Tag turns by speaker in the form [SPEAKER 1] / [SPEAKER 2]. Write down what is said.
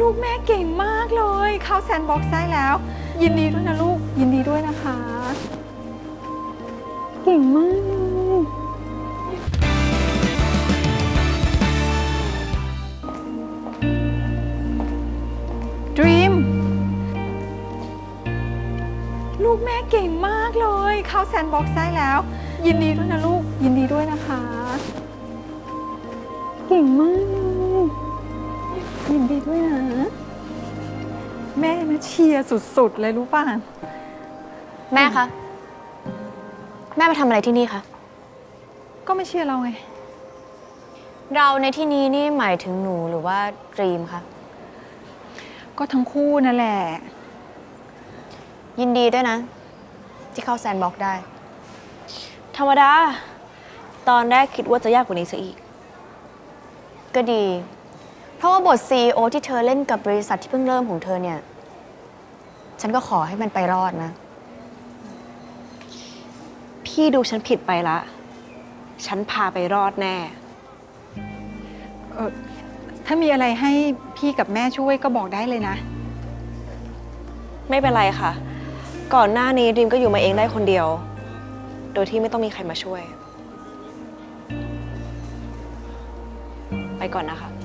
[SPEAKER 1] ลูกแม่เก่งมากเลย เข้าแซนด์บ็อกซ์ได้แล้ว ยินดีด้วยนะลูก ยินดีด้วยนะคะ เก่งมากเลยดรีมลูกแม่เก่งมากเลย เข้าแซนด์บ็อกซ์ได้แล้ว ยินดีด้วยนะลูก ยินดีด้วยนะคะ เก่งมาก ยยินดีด้วยนะ แม่นะเชียร์สุดๆ เลยรู้ป่ะ
[SPEAKER 2] แม่คะ แม่มาทำอะไรที่นี่คะ
[SPEAKER 1] ก็ไม่เชียร์เราไง
[SPEAKER 2] เราในที่นี้นี่หมายถึงหนูหรือว่าดรีมคะ
[SPEAKER 1] ก็ทั้งคู่นั่นแหละ
[SPEAKER 2] ยินดีด้วยนะ ที่เข้าแซนด์บ็อกซ์ได้
[SPEAKER 3] ธรรมดา ตอนแรกคิดว่าจะยากกว่านี้ซะอีก
[SPEAKER 2] ก็ดี เพราะว่าบท CEO ที่เธอเล่นกับบริษัทที่เพิ่งเริ่มของเธอเนี่ย ฉันก็ขอให้มันไปรอดนะ
[SPEAKER 3] พี่ดูฉันผิดไปละ ฉันพาไปรอดแน่
[SPEAKER 1] เออถ้ามีอะไรให้พี่กับแม่ช่วยก็บอกได้เลยนะ
[SPEAKER 3] ไม่เป็นไรค่ะ ก่อนหน้านี้ดรีมก็อยู่มาเองได้คนเดียว โดยที่ไม่ต้องมีใครมาช่วย ไปก่อนนะคะ